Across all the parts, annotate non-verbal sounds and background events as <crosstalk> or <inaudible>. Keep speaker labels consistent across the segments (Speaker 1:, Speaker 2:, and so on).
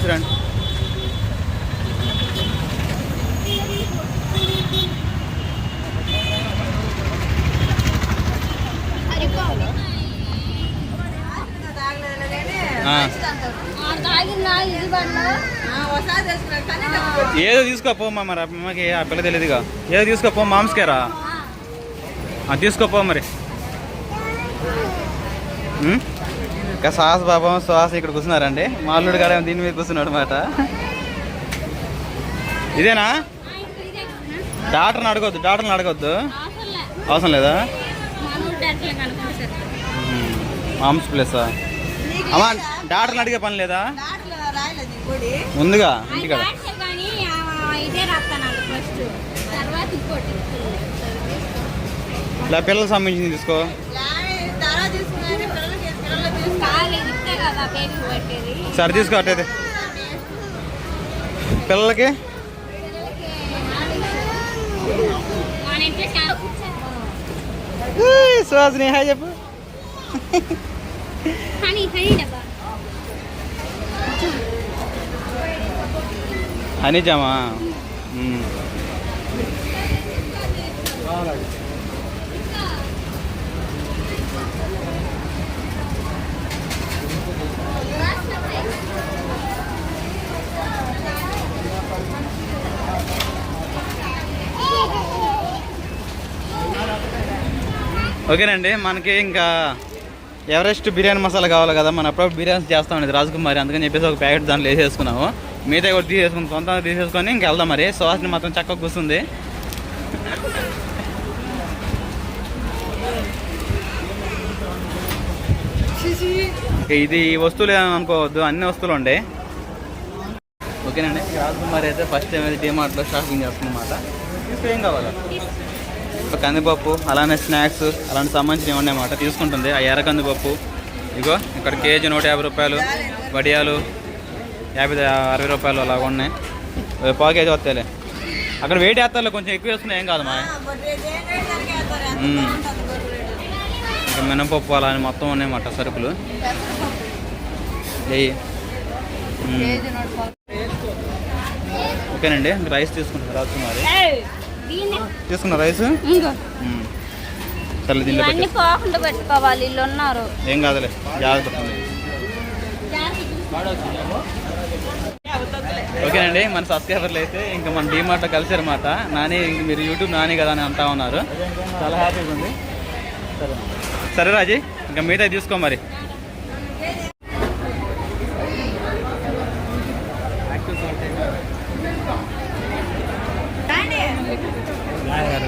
Speaker 1: తీసుకురండి ఏదో తీసుకోపోమ్మా మరి. అమ్మకి ఆ పిల్ల తెలియదుగా ఏదో తీసుకోపో మాంస్కేరా తీసుకోపో మరి. ఇంకా సాహస్ బాబా సుహాస్ ఇక్కడ కూర్చున్నారండి. మాల్లుడు గారు ఏమో దీని మీద కూర్చున్నాడు అనమాట ఇదేనా? డాక్టర్ని అడగొద్దు డాక్టర్ని అడగొద్దు. అవసరం లేదా. మామ్స్ ప్లేసా అమ్మా డాక్టర్ని అడిగే పని లేదా? ముందుగా ఇంటికాడ. ఇలా పిల్లలకు సంబంధించింది తీసుకో. సరే తీసుకో అట్టయితే పిల్లలకి? సుహాసిని హాయ్ చెప్పు. అనిజామా ఓకేనండి మనకి ఇంకా ఎవరెస్ట్ బిర్యానీ మసాలా కావాలి కదా మనం అప్పుడప్పుడు బిర్యానీ చేస్తాం అనేది రాజకుమారి అందుకని చెప్పేసి ఒక ప్యాకెట్ దాంట్లో వేసేసుకున్నాము. మిగతా కూడా తీసేసుకుని సొంతంగా తీసేసుకొని ఇంక వెళ్దాం మరి. సుహాసిని మాత్రం చక్కగా కూర్చుంది. ఇది ఈ వస్తువులు అనుకోవద్దు అన్ని వస్తువులు ఉండే. ఓకేనండి రాజకుమారి అయితే ఫస్ట్ టైం అయితే డిమార్ట్లో షాపింగ్ చేస్తుందన్నమాట. తీసుకు ఏం కావాలా? కందిపప్పు అలానే స్నాక్స్ అలాంటి సంబంధించినవి ఉన్నాయన్నమాట తీసుకుంటుంది. ఆ ఎర్ర కందిపప్పు. ఇగో ఇక్కడ కేజీ నూట యాభై రూపాయలు వడియాలు యాభై అరవై రూపాయలు అలాగ ఉన్నాయి. పావు కేజీ వస్తాయిలే. అక్కడ వెయిట్ వేస్తారు కొంచెం ఎక్కువ వేస్తున్నాయి ఏం కాదు మా ఇంకా మినపప్పు అలా అని మొత్తం ఉన్నాయన్నమాట సరుకులు. వెయ్యి ఓకేనండి రైస్ తీసుకుంటారు రాజకుమారి. తీసుకున్న రైస్? దీంట్లో
Speaker 2: పోకుండా పెట్టుకోవాలి వీళ్ళు ఉన్నారు.
Speaker 1: ఏం కాదులే జాగ్రత్త. ఓకేనండి మన సబ్స్క్రైబర్లు అయితే ఇంకా మన డీమార్ట్లో కలిసారన్నమాట. నాని ఇంక మీరు యూట్యూబ్ నాని కదా అని అంటా ఉన్నారు. చాలా హ్యాపీగా ఉంది. సరే. సరే రాజీ ఇంకా మిగతా తీసుకో మరి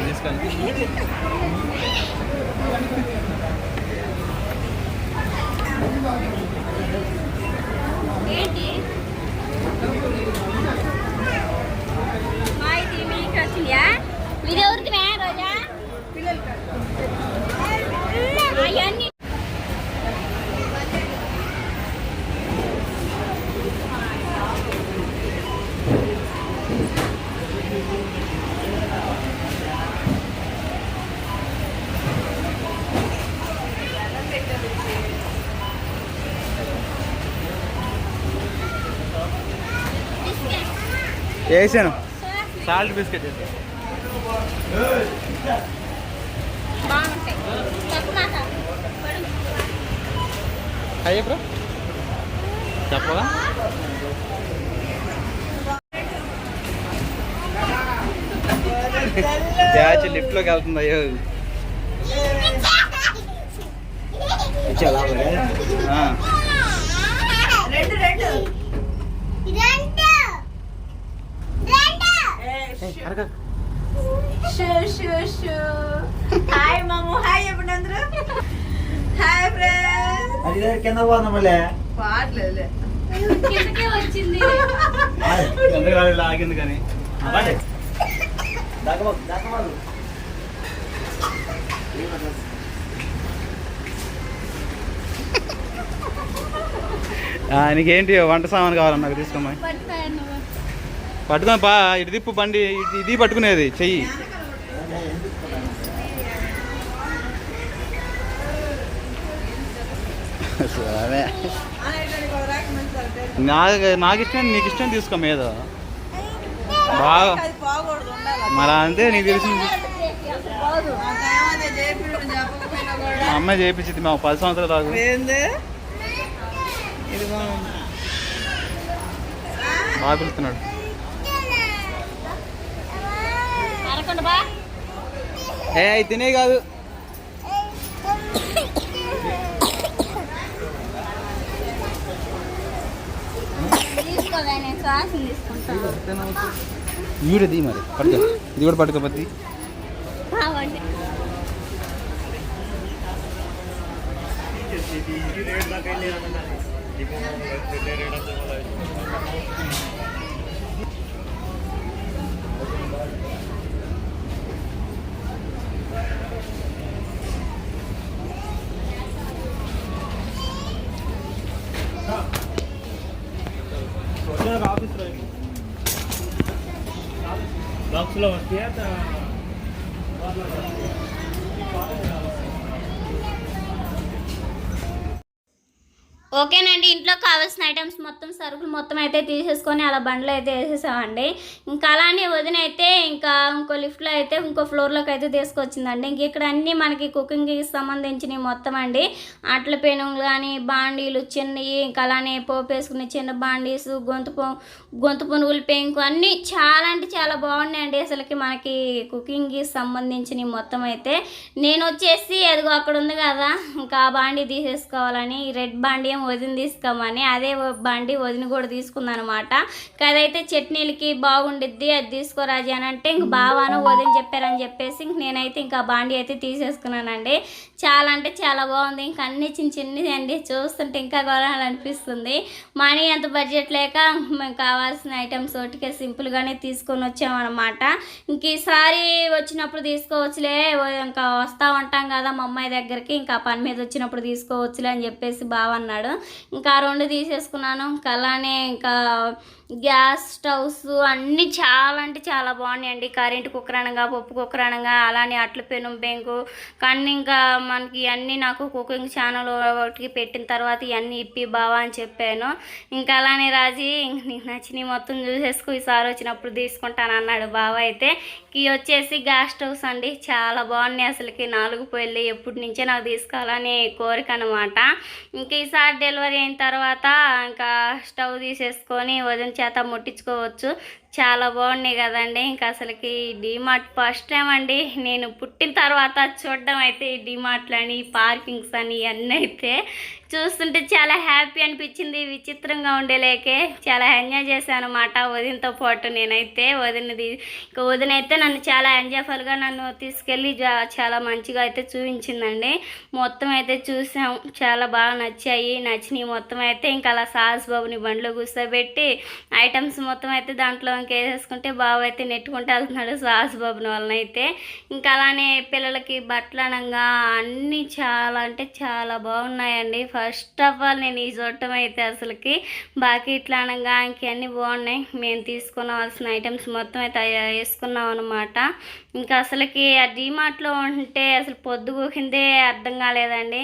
Speaker 1: తీసుకోండి
Speaker 2: ఏంటి మా ఇది మీకు వచ్చిందా మీరు ఎవరికి మే రోజా అవన్నీ
Speaker 1: వేసాను సాల్ట్ బిస్కెట్ వేసాను
Speaker 2: బాగుంటాయి. తప్పు మాట
Speaker 1: అయ్యే బ్రో. చెప్పగా బ్యాచ్ లిఫ్ట్లోకి వెళ్తుంది అయ్యో. <laughs> ఆ,
Speaker 3: హాయ్ మాము హాయ్ చెప్పండి అందరూ హాయ్ ఫ్రెండ్స్.
Speaker 4: అది కింద పోదాం మళ్ళీ
Speaker 3: పాడలేదు
Speaker 2: కిందకే వచ్చింది.
Speaker 1: ఆగింది కానీ. నీకేంటి వంట సామాన్ కావాలన్నా నాకు
Speaker 2: నువ్వు.
Speaker 1: పట్టుకొని పా ఇటు తిప్పు బండి ఇది పట్టుకునేది చెయ్యి. నాకు నాకు ఇష్టం నీకు ఇష్టం తీసుకో మీద. బాగా మరి అంతే నీకు తెలిసింది. మా అమ్మాయి చేయించింది మా పది సంవత్సరాలు దాకా. బాగా పిలుస్తున్నాడు. ఏ తినే కాదు. తీ మరి పట్టుకో. ఇది కూడా పట్టుకో పత్తి
Speaker 2: కావండి.
Speaker 4: Lo hostia,
Speaker 2: ఓకేనండి ఇంట్లో కావాల్సిన ఐటమ్స్ మొత్తం సరుకులు మొత్తం అయితే తీసేసుకొని అలా బండ్లో అయితే వేసేసామండి. ఇంకా అలానే వదిన అయితే ఇంకా ఇంకో లిఫ్ట్లో అయితే ఇంకో ఫ్లోర్లోకి అయితే తీసుకొచ్చిందండి. ఇంక ఇక్కడ అన్నీ మనకి కుకింగ్కి సంబంధించినవి మొత్తం అండి. అట్ల పెనుగులు కానీ బాండీలు చిన్నవి ఇంకా అలానే పోపు వేసుకునే చిన్న బాండీస్ గొంతు గొంతు పునుగులు పెంకు అన్నీ చాలా అంటే చాలా బాగున్నాయండి అసలుకి మనకి కుకింగ్కి సంబంధించినవి మొత్తం అయితే. నేను వచ్చేసి అదిగో అక్కడ ఉంది కదా ఇంకా ఆ బాండీ తీసేసుకోవాలని రెడ్ బాండీ వదిన తీసుకోమని అదే బండి వదిన కూడా తీసుకుందనమాట. అదైతే చట్నీలకి బాగుండిద్ది అది తీసుకోరాజు అని అంటే ఇంక బావాను వదిన చెప్పారని చెప్పేసి ఇంక నేనైతే ఇంకా బాండి అయితే తీసేసుకున్నానండి. చాలా అంటే చాలా బాగుంది ఇంకా అన్ని చిన్న చిన్నది అండి చూస్తుంటే ఇంకా కొనాలనిపిస్తుంది మనీ అంత బడ్జెట్ లేక మేము కావాల్సిన ఐటమ్స్ ఒకటికే సింపుల్గానే తీసుకొని వచ్చామన్నమాట ఇంక ఈసారి వచ్చినప్పుడు తీసుకోవచ్చులే ఇంకా వస్తూ ఉంటాం కదా మా అమ్మాయి దగ్గరికి ఇంకా పని మీద వచ్చినప్పుడు తీసుకోవచ్చులే అని చెప్పేసి బావ అన్నాడు ఇంకా రెండు తీసేసుకున్నాను. ఇంకా అలానే ఇంకా గ్యాస్ స్టవ్స్ అన్నీ చాలా అంటే చాలా బాగున్నాయండి. కరెంట్ కుక్కర్ అనగా పప్పు కుక్కర్ అనగా అలానే అట్ల పెను బెంకు కానీ ఇంకా మనకి అన్నీ నాకు కుకింగ్ ఛానల్ ఒకటికి పెట్టిన తర్వాత ఇవన్నీ ఇప్పి బావా అని చెప్పాను. ఇంకా అలానే రాజీ ఇంక నీకు నచ్చినవి మొత్తం చూసేసుకో ఈసారి వచ్చినప్పుడు తీసుకుంటాను అన్నాడు బావ అయితే. ఇవి వచ్చేసి గ్యాస్ స్టవ్స్ అండి. చాలా బాగున్నాయి అసలుకి. నాలుగు పొయ్యిలు ఎప్పటి నుంచే నాకు తీసుకోవాలని కోరిక అనమాట ఇంకా ఈసారి డెలివరీ అయిన తర్వాత ఇంకా స్టవ్ తీసేసుకొని వదిన చేత ముట్టించుకోవచ్చు. చాలా బాగున్నాయి కదండి. ఇంకా అసలుకి డిమార్ట్ ఫస్ట్ టైం అండి. నేను పుట్టిన తర్వాత చూడడం అయితే ఈ డిమార్ట్లని పార్కింగ్స్ అని ఇవన్నీ అయితే చూస్తుంటే చాలా హ్యాపీ అనిపించింది. విచిత్రంగా ఉండేలేకే. చాలా ఎంజాయ్ చేశాను అనమాట వదినతో పాటు నేనైతే. వదినది ఇంకా వదిన అయితే నన్ను చాలా ఎంజాయ్ఫుల్గా నన్ను తీసుకెళ్ళి చాలా మంచిగా అయితే చూపించిందండి. మొత్తం అయితే చూసాం. చాలా బాగా నచ్చాయి. నచ్చినాయి మొత్తం అయితే. ఇంకా అలా సాస్ బాబుని బండ్లో కూర్చోబెట్టి ఐటమ్స్ మొత్తం అయితే దాంట్లో ఇంకా వేసేసుకుంటే బాబు అయితే నెట్టుకుంటూ వెళ్తున్నాడు సాస్ బాబుని వలన అయితే ఇంకా అలానే పిల్లలకి బట్టలు అనగా అన్నీ చాలా అంటే చాలా బాగున్నాయండి. ఫస్ట్ ఆఫ్ ఆల్ నేను ఈ చూడటం అయితే అసలుకి బాకీట్లు అనగా ఇంకన్నీ బాగున్నాయి. మేము తీసుకోవాల్సిన ఐటమ్స్ మొత్తం అయితే వేసుకున్నాం అనమాట ఇంకా అసలుకి ఆ డీమార్ట్లో ఉంటే అసలు పొద్దుగోకిందే అర్థం కాలేదండి.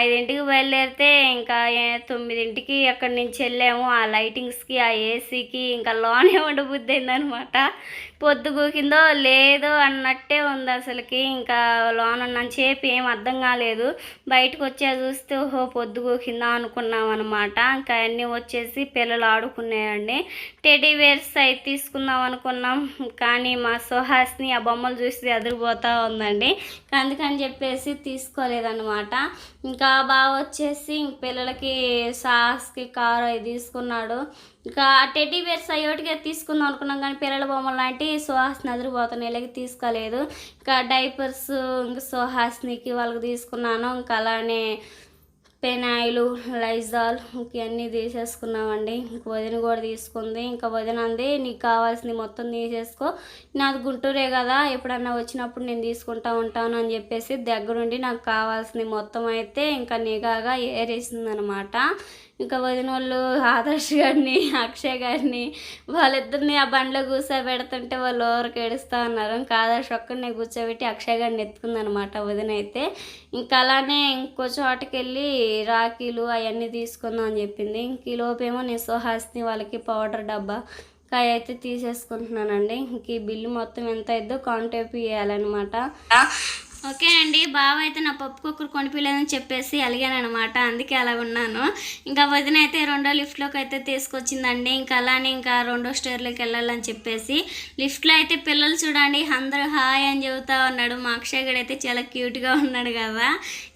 Speaker 2: ఐదింటికి బయలుదేరితే ఇంకా తొమ్మిదింటికి అక్కడి నుంచి వెళ్ళాము. ఆ లైటింగ్స్కి ఆ ఏసీకి ఇంకా లోనే ఉండబో ఉండబుద్ధి అయిందనమాట పొద్దుగూకిందో లేదో అన్నట్టే ఉంది అసలుకి. ఇంకా లోన ఉన్నంతసేపు ఏం అర్థం కాలేదు. బయటకు వచ్చే చూస్తే ఓహో పొద్దుగూకిందా అనుకున్నాం అనమాట ఇంకా అన్నీ వచ్చేసి పిల్లలు ఆడుకున్నాయండి. టెడీ వేర్స్ అయితే తీసుకుందాం అనుకున్నాం. కానీ మా సుహాస్ని ఆ బొమ్మలు చూసి ఎదురుపోతూ ఉందండి. అందుకని చెప్పేసి తీసుకోలేదన్నమాట. ఇంకా బాగా వచ్చేసి పిల్లలకి సాహస్కి కారు అవి తీసుకున్నాడు. ఇంకా టెడ్డీ బేర్స్ అయ్యోటికే తీసుకుందాం అనుకున్నాం. కానీ పిల్లల బొమ్మలు లాంటి సుహాస్ని అదిరిపోతున్నాయి ఇలాగ తీసుకోలేదు. ఇంకా డైపర్స్ ఇంకా సుహాస్నికి వాళ్ళకి తీసుకున్నాను. ఇంకా అలానే పెనాయిలు లైజాల్ ఇవన్నీ తీసేసుకున్నామండి. ఇంక వదిన కూడా తీసుకుంది. ఇంకా వదిన అంది నీకు కావాల్సింది మొత్తం తీసేసుకో. నాది గుంటూరే కదా ఎప్పుడన్నా వచ్చినప్పుడు నేను తీసుకుంటా ఉంటాను అని చెప్పేసి దగ్గరుండి నాకు కావాల్సింది మొత్తం అయితే ఇంకా నిఘాగా ఏరేసిందనమాట. ఇంకా వదిన వాళ్ళు ఆదర్శ్ గారిని అక్షయ్ గారిని వాళ్ళిద్దరిని ఆ బండ్లో కూర్చోబెడుతుంటే వాళ్ళు ఓరకు ఏడుస్తూ ఉన్నారు? ఇంకా ఆదర్శ్ ఒక్కడిని కూర్చోబెట్టి అక్షయ్ గారిని ఎత్తుకుందనమాట వదిన అయితే. ఇంకా అలానే ఇంకో చోటకి వెళ్ళి రాఖీలు అవన్నీ తీసుకుందాం అని చెప్పింది. ఇంక ఈ లోపేమో నేను సుహాసిని వాళ్ళకి పౌడర్ డబ్బా కాయ అయితే తీసేసుకుంటున్నానండి. ఇంక ఈ బిల్లు మొత్తం ఎంత అయిద్దో కాంటాక్ట్ ఇవ్వాలన్నమాట ఓకే అండి బావ అయితే నా పప్పు కుక్కర్ కొనిపించలేదని చెప్పేసి అలిగాను అనమాట అందుకే అలా ఉన్నాను. ఇంకా వదిన అయితే రెండో లిఫ్ట్లోకి అయితే తీసుకొచ్చిందండి. ఇంకా అలానే ఇంకా రెండో స్టోర్లోకి వెళ్ళాలని చెప్పేసి లిఫ్ట్లో అయితే పిల్లలు చూడండి అందరూ హాయ్ అని చెబుతా ఉన్నాడు. మా అక్షయ్ గడు అయితే చాలా క్యూట్గా ఉన్నాడు కదా.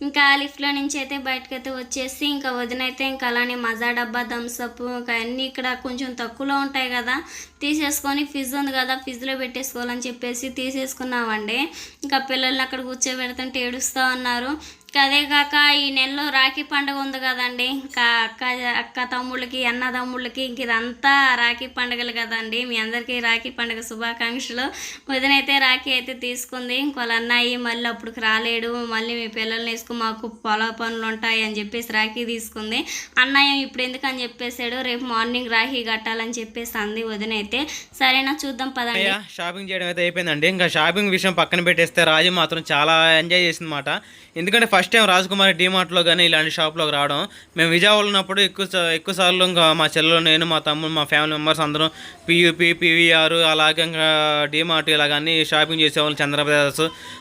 Speaker 2: ఇంకా లిఫ్ట్లో నుంచి అయితే బయటకు అయితే వచ్చేసి ఇంకా వదిన అయితే ఇంకా అలానే మజా డబ్బా థమ్స్అప్ ఇంకా అన్నీ ఇక్కడ కొంచెం తక్కువలో ఉంటాయి కదా. తీసేసుకొని ఫిజ్ ఉంది కదా ఫిజ్లో పెట్టేసుకోవాలని చెప్పేసి తీసేసుకున్నామండి. ఇంకా పిల్లల్ని అక్కడ కూర్చోబెడుతుంటే ఏడుస్తూ ఉన్నారు. ఇంకా అదే కాక ఈ నెలలో రాఖీ పండుగ ఉంది కదండి. ఇంకా అక్క అక్క తమ్ముళ్ళకి అన్న తమ్ముళ్ళకి ఇంక ఇదంతా రాఖీ పండుగలు కదండి. మీ అందరికీ రాఖీ పండుగ శుభాకాంక్షలు. వదినైతే రాఖీ అయితే తీసుకుంది. ఇంకోళ్ళ అన్నాయి మళ్ళీ అప్పటికి రాలేడు. మళ్ళీ మీ పిల్లల్ని వేసుకుని మాకు పొల పనులు ఉంటాయి అని చెప్పేసి రాఖీ తీసుకుంది. అన్నయ్య ఇప్పుడు ఎందుకు అని చెప్పేసాడు రేపు మార్నింగ్ రాఖీ కట్టాలని చెప్పేసి అంది వదినైతే. సరేనా? చూద్దాం పదండి.
Speaker 1: షాపింగ్ చేయడం అయితే అయిపోయిందండి. ఇంకా షాపింగ్ విషయం పక్కన పెట్టేస్తే రాజు మాత్రం చాలా ఎంజాయ్ చేసిందన్నమాట. ఎందుకంటే ఫస్ట్ టైం రాజకుమారి డీమార్ట్లో కానీ ఇలాంటి షాప్లోకి రావడం. మేము విజయవాడలో ఉన్నప్పుడు ఎక్కువ ఎక్కువ సార్లు ఇంకా మా చెల్లెలు నేను మా తమ్ముడు మా ఫ్యామిలీ మెంబర్స్ అందరం పియూపీ పీవీఆర్ అలాగే ఇంకా డీమార్ట్ ఇలాగ అన్ని షాపింగ్ చేసేవాళ్ళు చంద్ర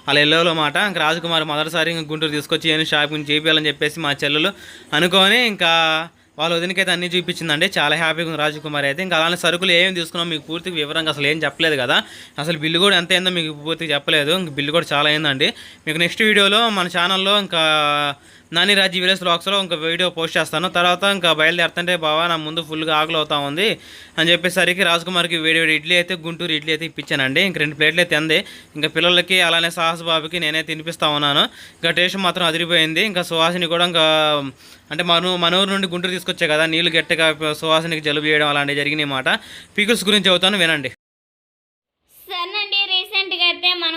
Speaker 1: అలా వెళ్ళేవాళ్ళు మాట ఇంకా రాజకుమారి మొదటిసారి ఇంకా గుంటూరు తీసుకొచ్చి ఏమైనా షాపింగ్ చేయాలని చెప్పేసి మా చెల్లెలు అనుకొని ఇంకా వాళ్ళ వదినకైతే అన్ని చూపించిందండి. చాలా హ్యాపీగా ఉంది రాజకుమారి అయితే. ఇంకా అలానే సరుకులు ఏం తీసుకున్నాం మీకు పూర్తిగా వివరంగా అసలు ఏం చెప్పలేదు కదా. అసలు బిల్లు కూడా ఎంత అయిందో మీకు పూర్తిగా చెప్పలేదు. ఇంక బిల్లు కూడా చాలా అయిందండి. మీకు నెక్స్ట్ వీడియోలో మన ఛానల్లో ఇంకా నాని రాజీ విలేజ్ బ్లాగ్స్లో ఇంకా వీడియో పోస్ట్ చేస్తాను. తర్వాత ఇంకా బయలుదేరుతుంటే బావా నా ముందు ఫుల్గా ఆకలి అవుతా ఉంది అని చెప్పేసరికి రాజకుమార్కి వేడి వేడి ఇడ్లీ అయితే గుంటూరు ఇడ్లీ అయితే ఇప్పించానండి. ఇంక రెండు ప్లేట్లు అయితే అంది. ఇంకా పిల్లలకి అలానే సాహస్ బాబుకి నేనే తినిపిస్తా ఉన్నాను. ఇంకా టేస్ట్ మాత్రం అదిరిపోయింది. ఇంకా సుహాసిని కూడా ఇంకా అంటే మను మన ఊరు నుండి గుంటూరు తీసుకొచ్చే కదా నీళ్ళు గట్టిగా సువాసనకి జలుబు చేయడం అలాంటివి జరిగినాయి మాట. పీకుల్స్ గురించి చెబుతాను వినండి
Speaker 2: సరేనండి రీసెంట్గా అయితే మనం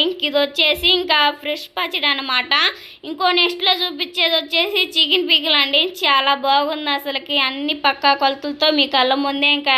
Speaker 2: ఇంక ఇది వచ్చేసి ఇంకా ఫ్రెష్ పచ్చడి అనమాట ఇంకో నెక్స్ట్లో చూపించేది వచ్చేసి చికెన్ పిక్కులు అండి చాలా బాగుంది అసలుకి. అన్ని పక్కా కొలతలతో మీ కళ్ళ ముందే ఇంకా